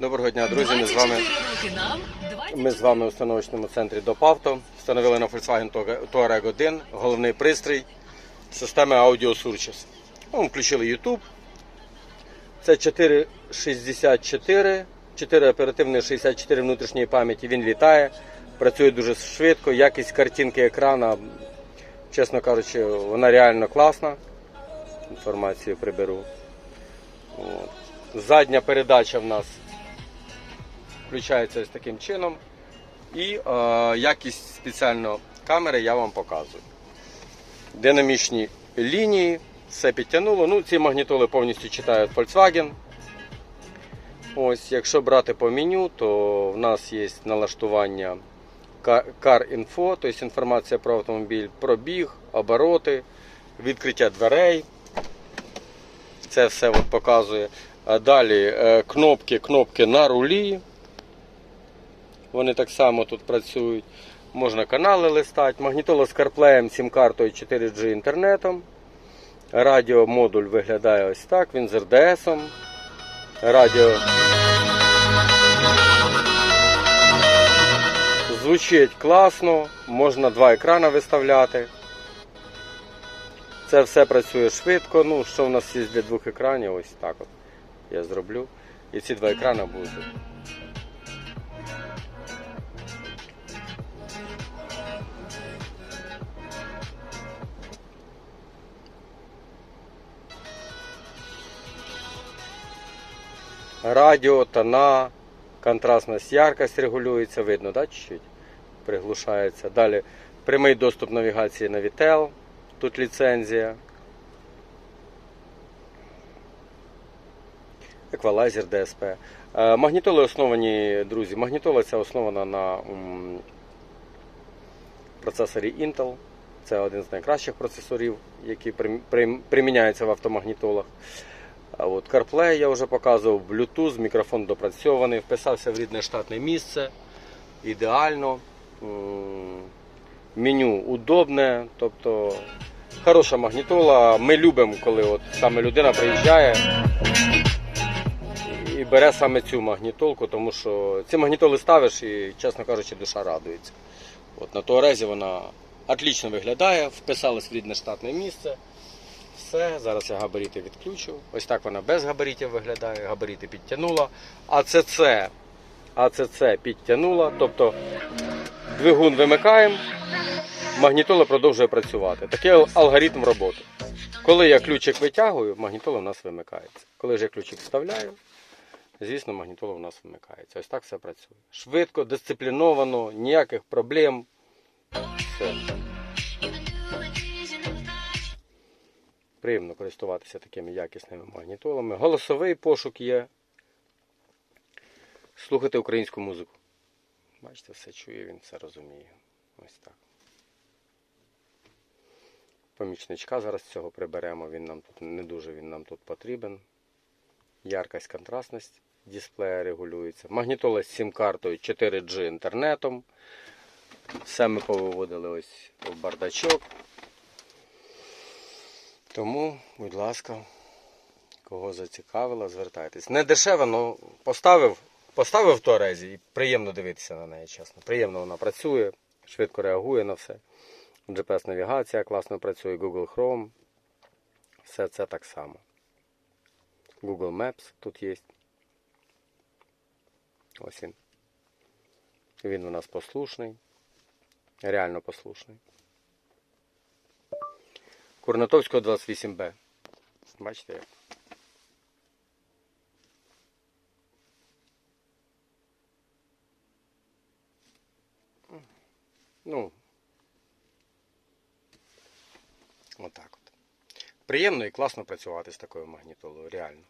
Доброго дня, друзі. Ми з вами 24 роки нам, 20 ми з вами у установочному центрі ДОПАВТО. Встановили на Volkswagen Touareg 1 головний пристрій системи Audio Surchis. Ну, Включили YouTube. Це 464, 4 оперативної 64 внутрішньої пам'яті. Він літає, працює дуже швидко, якість картинки екрана, чесно кажучи, вона реально класна. Інформацію приберу. От. Задня передача в нас включається ось таким чином. І е, якість спеціально камери я вам показую. Динамічні лінії, все підтягнуло. Ну, ці магнітоли повністю читають Volkswagen. Ось, якщо брати по меню, то в нас є налаштування Car Info, тобто інформація про автомобіль, пробіг, обороти, відкриття дверей. Це все от показує. Далі е, кнопки, кнопки на рулі. Вони так само тут працюють. Можна канали листати. Магнітола з CarPlay, сім-картою 4G інтернетом. Радіомодуль виглядає ось так. Він з РДС. Радіо. Звучить класно, можна два екрани виставляти. Це все працює швидко. Ну, що в нас є для двох екранів, ось так от я зроблю. І ці два екрани будуть. Радіо, тона, контрастність, яркость регулюється, видно, да, чуть-чуть приглушається. Далі прямий доступ навігації на Vitel, тут ліцензія. Еквалайзер DSP. Е, Магнітоли основані, друзі, магнітола ця основана на процесорі Intel. Це один з найкращих процесорів, які прим- прим- приміняються в автомагнітолах. А от CarPlay я вже показував, Bluetooth, мікрофон допрацьований, вписався в рідне штатне місце. Ідеально. Меню удобне, тобто хороша магнітола. Ми любимо, коли от саме людина приїжджає і бере саме цю магнітолку, тому що ці магнітоли ставиш і, чесно кажучи, душа радується. От на Туарезі вона отлично виглядає, вписалась в рідне штатне місце. Все, зараз я габарити відключу. Ось так вона без габаритів виглядає, габарити підтягнула. АЦЦ, АЦЦ підтягнула, тобто двигун вимикаємо, магнітола продовжує працювати. Такий алгоритм роботи. Коли я ключик витягую, магнітола в нас вимикається. Коли ж я ключик вставляю, звісно, магнітола в нас вимикається. Ось так все працює. Швидко, дисципліновано, ніяких проблем. Все. Приємно користуватися такими якісними магнітолами. Голосовий пошук є. Слухати українську музику. Бачите, все чує, він все розуміє. Ось так. Помічничка зараз цього приберемо. Він нам тут не дуже він нам тут потрібен. Яркость, контрастність дисплея регулюється. Магнітола з сім-картою 4G інтернетом. Все ми повиводили ось в бардачок. Тому, будь ласка, кого зацікавило, звертайтесь. Не дешево, але поставив, поставив в Туарезі і приємно дивитися на неї, чесно. Приємно вона працює, швидко реагує на все. GPS-навігація класно працює, Google Chrome. Все це так само. Google Maps тут є. Ось він. Він у нас послушний. Реально послушний. Курнатовського 28Б. Бачите як? Ну. Отак от. Приємно і класно працювати з такою магнітолою, реально.